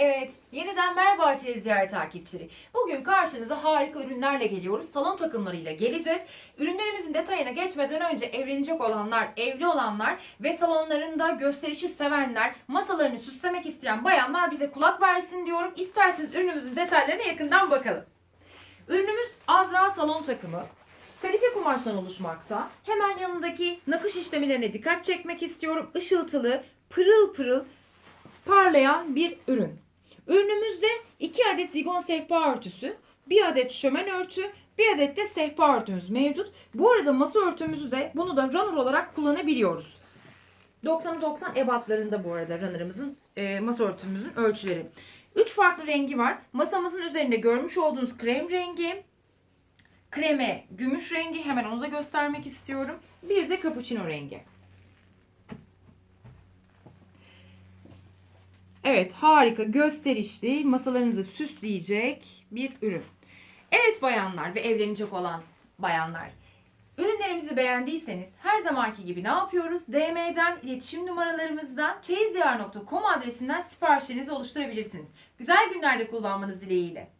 Evet, yeniden merhaba Çeyiz Ziyaret takipçileri. Bugün karşınıza harika ürünlerle geliyoruz. Salon takımlarıyla geleceğiz. Ürünlerimizin detayına geçmeden önce evlenecek olanlar, evli olanlar ve salonlarında gösterişi sevenler, masalarını süslemek isteyen bayanlar bize kulak versin diyorum. İsterseniz ürünümüzün detaylarına yakından bakalım. Ürünümüz Azra salon takımı. Kadife kumaştan oluşmakta. Hemen yanındaki nakış işlemlerine dikkat çekmek istiyorum. Işıltılı, pırıl pırıl parlayan bir ürün. Ürünümüzde 2 adet zigon sehpa örtüsü, 1 adet şömen örtü, 1 adet de sehpa örtümüz mevcut. Bu arada masa örtümüzü de bunu da runner olarak kullanabiliyoruz. 90'a 90 ebatlarında bu arada runner'ımızın e, masa örtümüzün ölçüleri. 3 farklı rengi var. Masamızın üzerinde görmüş olduğunuz krem rengi, kreme gümüş rengi hemen onu da göstermek istiyorum. Bir de cappuccino rengi. Evet harika gösterişli masalarınızı süsleyecek bir ürün. Evet bayanlar ve evlenecek olan bayanlar. Ürünlerimizi beğendiyseniz her zamanki gibi ne yapıyoruz? DM'den, iletişim numaralarımızdan, çeyizdiyar.com adresinden siparişlerinizi oluşturabilirsiniz. Güzel günlerde kullanmanız dileğiyle.